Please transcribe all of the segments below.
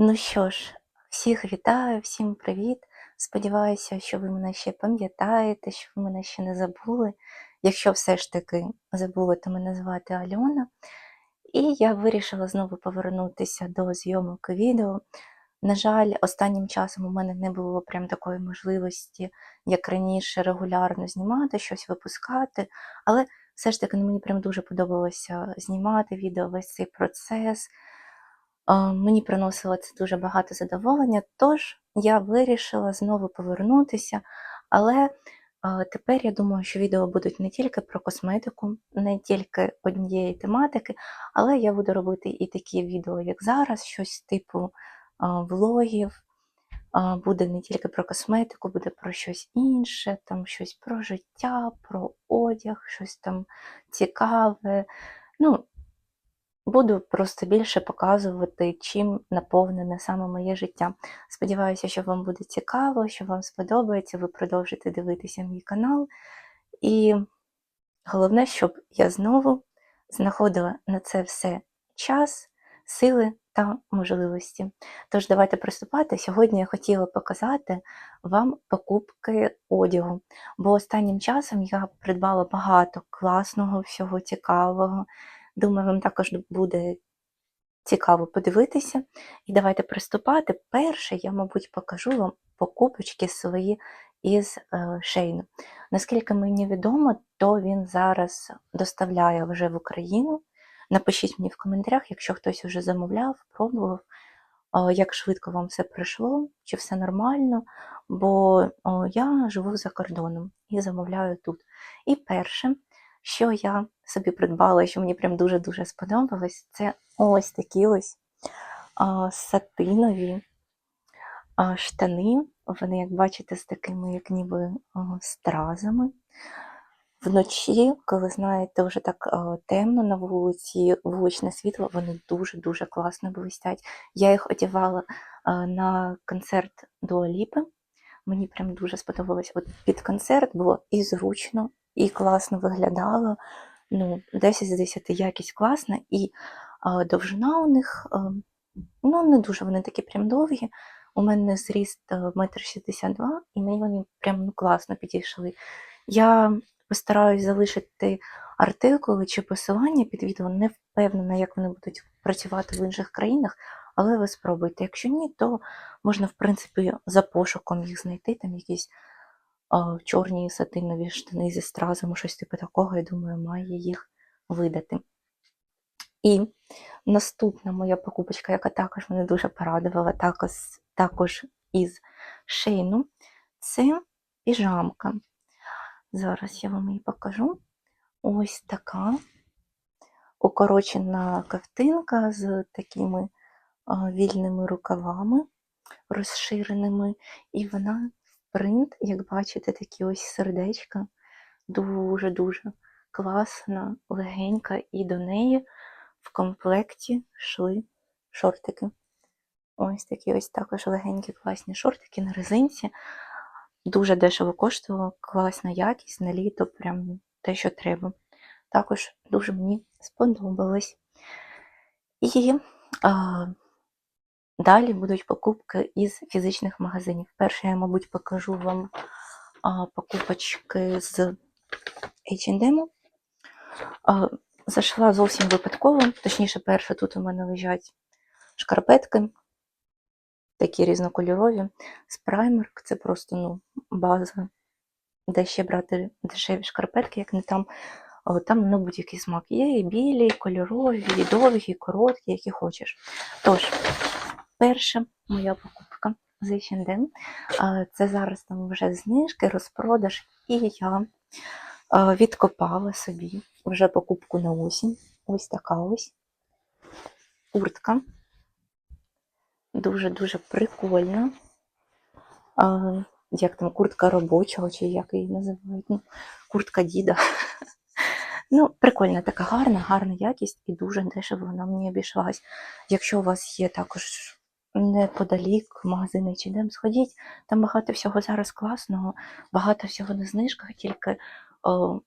Ну що ж, всіх вітаю, всім привіт. Сподіваюся, що ви мене ще пам'ятаєте, що ви мене ще не забули. Якщо все ж таки забули, то мене звати Альона. І я вирішила знову повернутися до зйомок відео. На жаль, останнім часом у мене не було прям такої можливості, як раніше, регулярно знімати, щось випускати. Але все ж таки ну, мені прям дуже подобалося знімати відео, весь цей процес. Мені приносило це дуже багато задоволення, тож я вирішила знову повернутися. Але тепер я думаю, що відео будуть не тільки про косметику, не тільки однієї тематики, але я буду робити і такі відео, як зараз, щось типу влогів. Буде не тільки про косметику, буде про щось інше, там щось про життя, про одяг, щось там цікаве. Ну, Буду просто більше показувати, чим наповнене саме моє життя. Сподіваюся, що вам буде цікаво, що вам сподобається, ви продовжите дивитися мій канал. І головне, щоб я знову знаходила на це все час, сили та можливості. Тож, давайте приступати. Сьогодні я хотіла показати вам покупки одягу, бо останнім часом я придбала багато класного, всього цікавого. Думаю, вам також буде цікаво подивитися. І давайте приступати. Перше, я, мабуть, покажу вам покупочки свої із е, Шейну. Наскільки мені відомо, то він зараз доставляє вже в Україну. Напишіть мені в коментарях, якщо хтось вже замовляв, пробував, е, як швидко вам все пройшло, чи все нормально, бо я живу за кордоном і замовляю тут. І перше, що я собі придбала, що мені прям дуже-дуже сподобалось, це ось такі ось а, сатинові а, штани. Вони, як бачите, з такими, як ніби а, стразами. Вночі, коли знаєте, вже так а, темно на вулиці, вуличне світло, вони дуже-дуже класно блистять. Я їх одягала а, на концерт Дуаліпи. Мені прям дуже сподобалось. От під концерт було і зручно, і класно виглядало. Ну, 10 з 10 якість класна, і а, довжина у них а, ну, не дуже вони такі прям довгі. У мене зріст 1,62 м, і мені вони прям ну, класно підійшли. Я постараюсь залишити артикули чи посилання під відео, не впевнена, як вони будуть працювати в інших країнах, але ви спробуйте. Якщо ні, то можна, в принципі, за пошуком їх знайти, там якісь а, чорні сатинові штани зі стразами, щось типу такого, я думаю, має їх видати. І наступна моя покупочка, яка також мене дуже порадувала, також, також із шейну, це піжамка. Зараз я вам її покажу. Ось така укорочена ковтинка з такими вільними рукавами, розширеними, і вона принт, як бачите, такі ось сердечка, дуже-дуже класна, легенька, і до неї в комплекті йшли шортики. Ось такі ось також легенькі, класні шортики на резинці. Дуже дешево коштувало, класна якість, на літо, прям те, що треба. Також дуже мені сподобалось. І а, Далі будуть покупки із фізичних магазинів. Перше, я, мабуть, покажу вам а, покупочки з H&M. Зайшла зовсім випадково, точніше, перше, тут у мене лежать шкарпетки, такі різнокольорові. З це просто ну, база, де ще брати дешеві шкарпетки, як не там. Там на будь-який смак є, і білі, і кольорові, і довгі, і короткі, які хочеш. Тож, перша моя покупка з H&M. Це зараз там вже знижки, розпродаж, і я відкопала собі вже покупку на осінь. Ось така ось куртка. Дуже-дуже прикольна. Як там куртка робочого, чи як її називають? Ну, Куртка діда. Ну, прикольна, така гарна, гарна якість і дуже дешево вона мені обійшлась. Якщо у вас є також неподалік магазини H&M, сходіть, там багато всього зараз класного, багато всього на знижках, тільки о,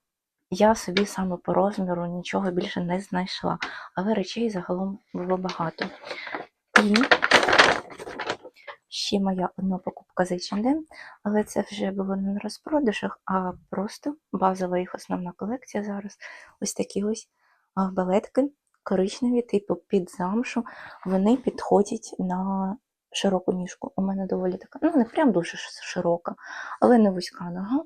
я собі саме по розміру нічого більше не знайшла. Але речей загалом було багато. І ще моя одна покупка з H&M, але це вже було не на розпродажах, а просто базова їх основна колекція зараз. Ось такі ось балетки коричневі, типу під замшу. Вони підходять на широку ніжку. У мене доволі така, ну не прям дуже широка, але не вузька нога.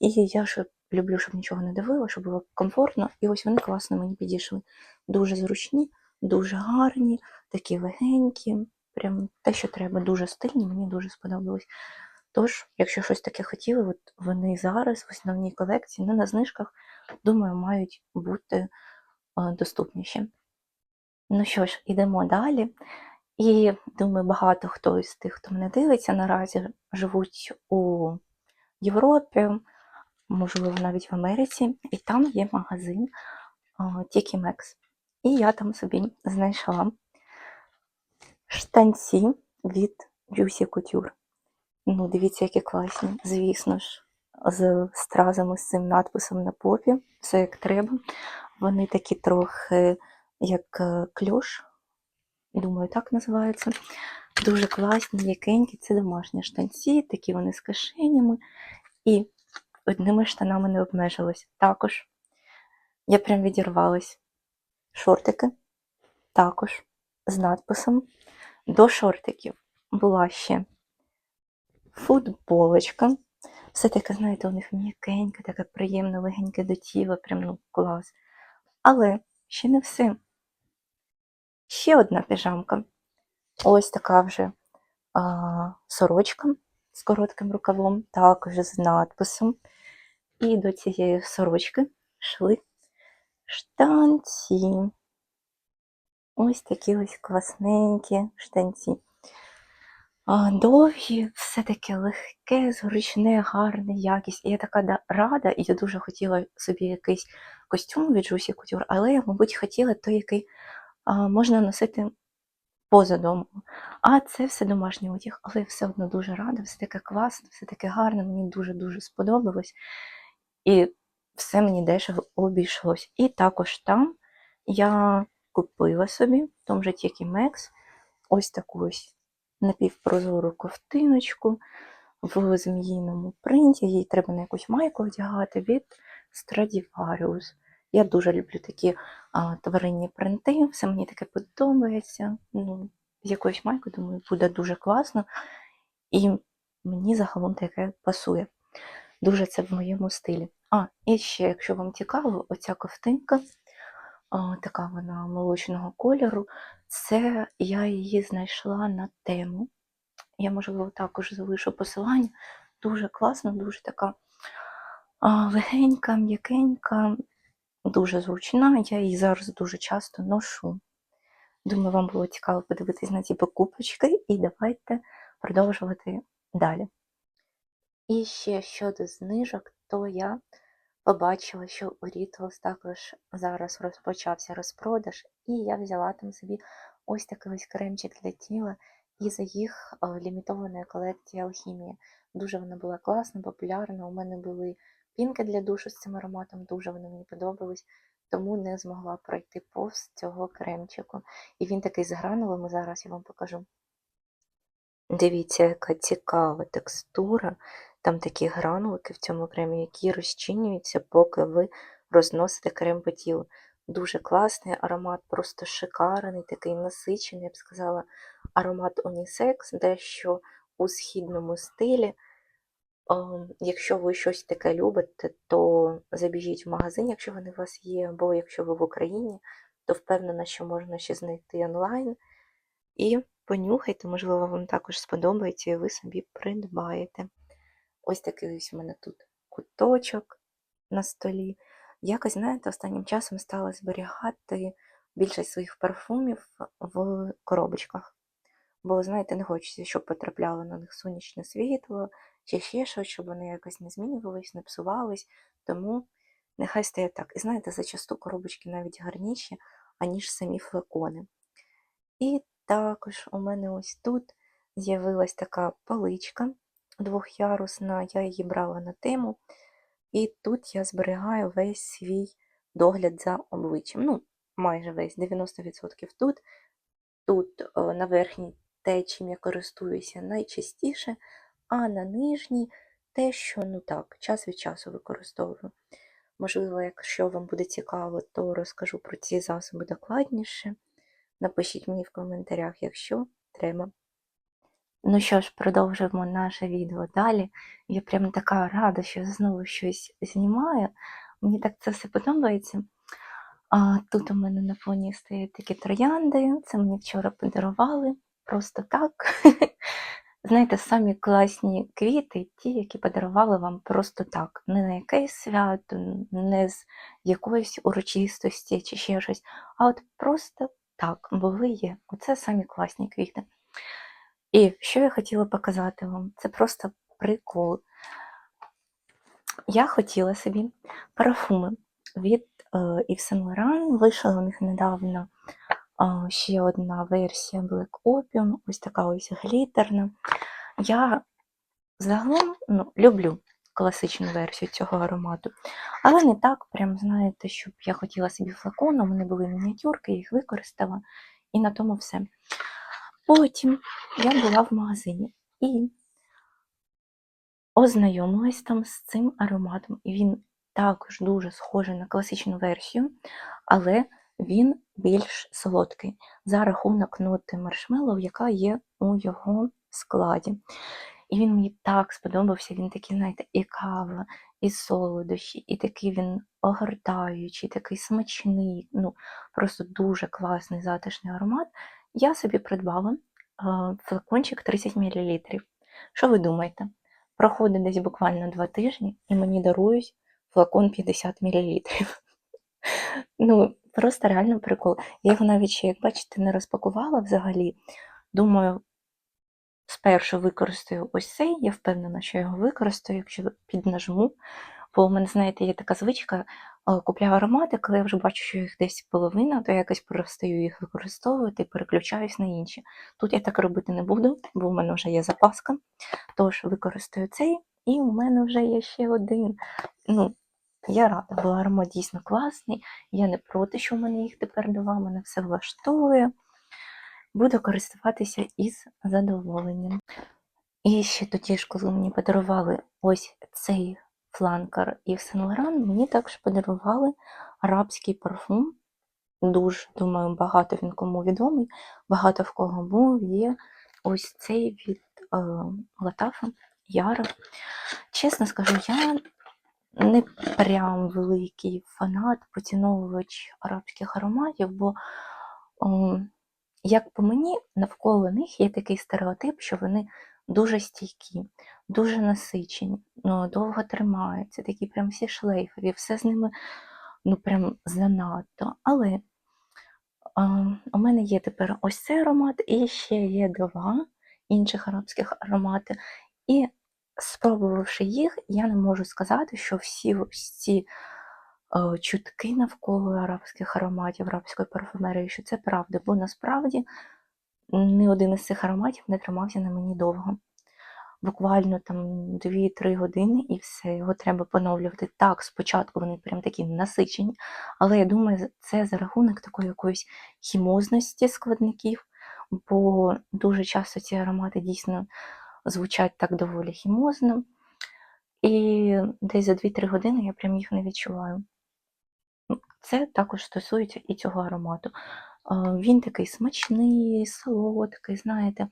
І я ж люблю, щоб нічого не давило, щоб було комфортно. І ось вони класно мені підійшли. Дуже зручні, дуже гарні, такі легенькі. Прям те, що треба, дуже стильні, мені дуже сподобалось. Тож, якщо щось таке хотіли, от вони зараз в основній колекції, не на знижках, думаю, мають бути доступніші. Ну що ж, ідемо далі. І думаю, багато хто із тих, хто мене дивиться, наразі живуть у Європі, можливо, навіть в Америці, і там є магазин Тікі Мекс. І я там собі знайшла штанці від Juicy Couture. Ну, дивіться, які класні. Звісно ж, з стразами, з цим надписом на попі, все як треба. Вони такі трохи як е, кльош, думаю, так називається. Дуже класні, м'якенькі. Це домашні штанці, такі вони з кишенями. І одними штанами не обмежилась. Також я прям відірвалась. Шортики також з надписом. До шортиків була ще футболочка. Все таке, знаєте, у них м'якеньке, таке приємне, легеньке до тіла, прям ну клас. Але ще не все. Ще одна піжамка. Ось така вже а, сорочка з коротким рукавом, також з надписом. І до цієї сорочки йшли штанці. Ось такі ось класненькі штанці. Довгі, все таке легке, зручне, гарне, якість. І я така рада, і я дуже хотіла собі якийсь костюм від Juicy Couture, але я, мабуть, хотіла той, який можна носити поза домом. А це все домашній одяг, але я все одно дуже рада, все таке класне, все таке гарне, мені дуже-дуже сподобалось. І все мені дешево обійшлось. І також там я купила собі, в тому же Тікі Мекс, ось таку ось напівпрозору ковтиночку в зміїному принті. Їй треба на якусь майку одягати від Stradivarius. Я дуже люблю такі а, тваринні принти, все мені таке подобається. Ну, з якоюсь майкою, думаю, буде дуже класно. І мені загалом таке пасує. Дуже це в моєму стилі. А, і ще, якщо вам цікаво, оця ковтинка, така вона молочного кольору, це я її знайшла на тему. Я, можливо, також залишу посилання. Дуже класна, дуже така легенька, м'якенька, дуже зручна. Я її зараз дуже часто ношу. Думаю, вам було цікаво подивитись на ці покупочки, і давайте продовжувати далі. І ще щодо знижок, то я побачила, що у Rituals також зараз розпочався розпродаж, і я взяла там собі ось такий ось кремчик для тіла із їх е, лімітованої колекції Алхімія. Дуже вона була класна, популярна. У мене були пінки для душу з цим ароматом, дуже вони мені подобались, тому не змогла пройти повз цього кремчику. І він такий з гранулами, зараз я вам покажу. Дивіться, яка цікава текстура. Там такі гранулки в цьому кремі, які розчинюються, поки ви розносите крем по тілу. Дуже класний аромат, просто шикарний, такий насичений, я б сказала, аромат унісекс, дещо у східному стилі. Якщо ви щось таке любите, то забіжіть в магазин, якщо вони у вас є, або якщо ви в Україні, то впевнена, що можна ще знайти онлайн. І понюхайте, можливо, вам також сподобається, і ви собі придбаєте. Ось такий ось у мене тут куточок на столі. Якось, знаєте, останнім часом стала зберігати більшість своїх парфумів в коробочках. Бо, знаєте, не хочеться, щоб потрапляло на них сонячне світло, чи ще щось, щоб вони якось не змінювались, не псувались. Тому нехай стає так. І знаєте, зачасту коробочки навіть гарніші, аніж самі флакони. І також у мене ось тут з'явилась така паличка двохярусна, я її брала на тему. І тут я зберігаю весь свій догляд за обличчям. Ну, майже весь 90% тут. Тут е, на верхній те, чим я користуюся найчастіше, а на нижній те, що ну так, час від часу використовую. Можливо, якщо вам буде цікаво, то розкажу про ці засоби докладніше. Напишіть мені в коментарях, якщо треба. Ну що ж, продовжуємо наше відео далі. Я прям така рада, що знову щось знімаю. Мені так це все подобається. А тут у мене на фоні стоять такі троянди. Це мені вчора подарували просто так. Знаєте, самі класні квіти, ті, які подарували вам просто так. Не на якесь свято, не з якоїсь урочистості чи ще щось, а от просто так, бо ви є. Оце самі класні квіти. І що я хотіла показати вам? Це просто прикол. Я хотіла собі парфуми від е, Yves Saint Laurent. Вийшла у них недавно ще одна версія Black Opium, ось така ось глітерна. Я загалом ну, люблю класичну версію цього аромату, але не так, прям знаєте, щоб я хотіла собі флакон, у мене були мініатюрки, я їх використала, і на тому все. Потім я була в магазині і ознайомилась там з цим ароматом. І він також дуже схожий на класичну версію, але він більш солодкий за рахунок ноти маршмеллоу, яка є у його складі. І він мені так сподобався. Він такий, знаєте, і кава, і солодощі, і такий він огортаючий, такий смачний, ну просто дуже класний затишний аромат. Я собі придбала флакончик 30 мл. Що ви думаєте? Проходить десь буквально два тижні, і мені дарують флакон 50 мл. Ну, просто реально прикол. Я його навіть ще, як бачите, не розпакувала взагалі. Думаю, спершу використаю ось цей, я впевнена, що я його використаю, якщо піднажму. Бо у мене, знаєте, є така звичка, е, купляю аромати, коли я вже бачу, що їх десь половина, то я якось перестаю їх використовувати і переключаюсь на інші. Тут я так робити не буду, бо у мене вже є запаска. Тож використаю цей, і у мене вже є ще один. Ну, я рада, бо аромат дійсно класний. Я не проти, що в мене їх тепер два, мене все влаштовує. Буду користуватися із задоволенням. І ще тоді ж, коли мені подарували ось цей фланкер і в Laurent, мені також подарували арабський парфум. Дуже, думаю, багато він кому відомий, багато в кого був є ось цей від е, Латафа Яра. Чесно скажу, я не прям великий фанат, поціновувач арабських ароматів, бо, о, як по мені, навколо них є такий стереотип, що вони дуже стійкі, дуже насичені, ну, довго тримаються, такі прям всі шлейфові, все з ними ну, прям занадто. Але а, у мене є тепер ось цей аромат, і ще є два інших арабських аромати. І спробувавши їх, я не можу сказати, що всі ось ці чутки навколо арабських ароматів, арабської парфумерії, що це правда, бо насправді ні один із цих ароматів не тримався на мені довго. Буквально там 2-3 години і все, його треба поновлювати. Так, спочатку вони прям такі насичені, але я думаю, це за рахунок такої якоїсь хімозності складників, бо дуже часто ці аромати дійсно звучать так доволі хімозно. І десь за 2-3 години я прям їх не відчуваю. Це також стосується і цього аромату. Е, Він такий смачний, солодкий, знаєте,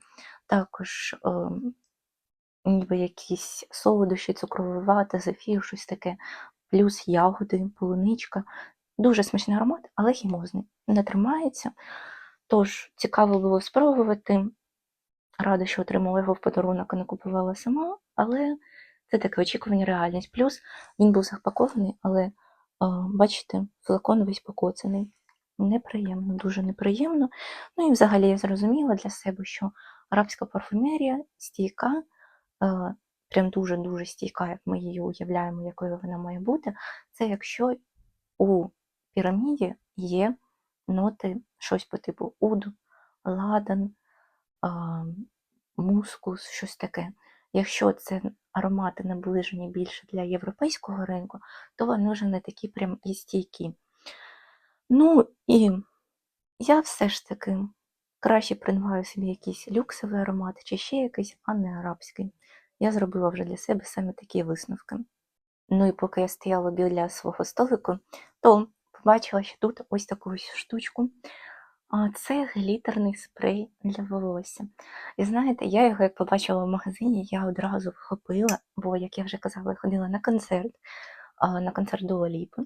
також е, ніби якісь солодощі, цукровий вата, зефір, щось таке, плюс ягоди, полуничка. Дуже смачний аромат, але хімозний. Не тримається. Тож, цікаво було спробувати. Рада, що отримала його в подарунок і не купувала сама, але це таке очікування реальність. Плюс він був запакований, але, бачите, флакон весь покоцаний. Неприємно, дуже неприємно. Ну і взагалі я зрозуміла для себе, що арабська парфумерія стійка, прям дуже-дуже стійка, як ми її уявляємо, якою вона має бути. Це якщо у піраміді є ноти щось по типу уду, ладан, мускус, щось таке. Якщо це аромати наближені більше для європейського ринку, то вони вже не такі прям і стійкі. Ну і я все ж таки краще придбаю собі якийсь люксовий аромат чи ще якийсь, а не арабський. Я зробила вже для себе саме такі висновки. Ну і поки я стояла біля свого столику, то побачила, що тут ось таку ось штучку. Це глітерний спрей для волосся. І знаєте, я його як побачила в магазині, я одразу вхопила, бо, як я вже казала, я ходила на концерт, на концерт Дуа Ліпи.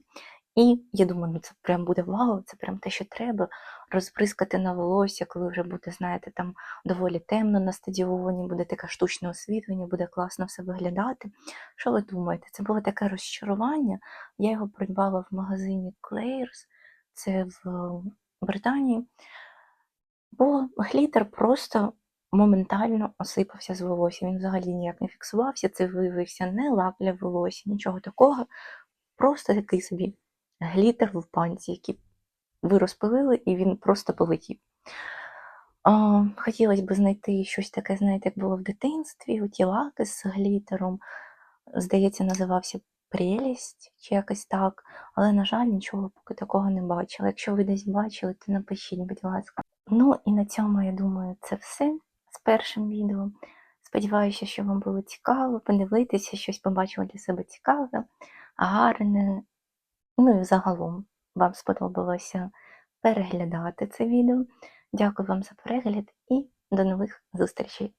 І я думаю, ну це прям буде вау, це прям те, що треба розприскати на волосся, коли вже буде, знаєте, там доволі темно на стадіоні, буде таке штучне освітлення, буде класно все виглядати. Що ви думаєте? Це було таке розчарування. Я його придбала в магазині Claire's, це в Британії. Бо глітер просто моментально осипався з волосся. Він взагалі ніяк не фіксувався, це виявився не лак для волосся, нічого такого. Просто такий собі глітер в панці, який ви розпилили, і він просто полетів. Хотілося б знайти щось таке, знаєте, як було в дитинстві, оті лаки з глітером. Здається, називався Прелість чи якось так. Але, на жаль, нічого поки такого не бачила. Якщо ви десь бачили, то напишіть, будь ласка. Ну і на цьому, я думаю, це все з першим відео. Сподіваюся, що вам було цікаво подивитися, щось побачила для себе цікаве, гарне. Ну і загалом вам сподобалося переглядати це відео. Дякую вам за перегляд і до нових зустрічей!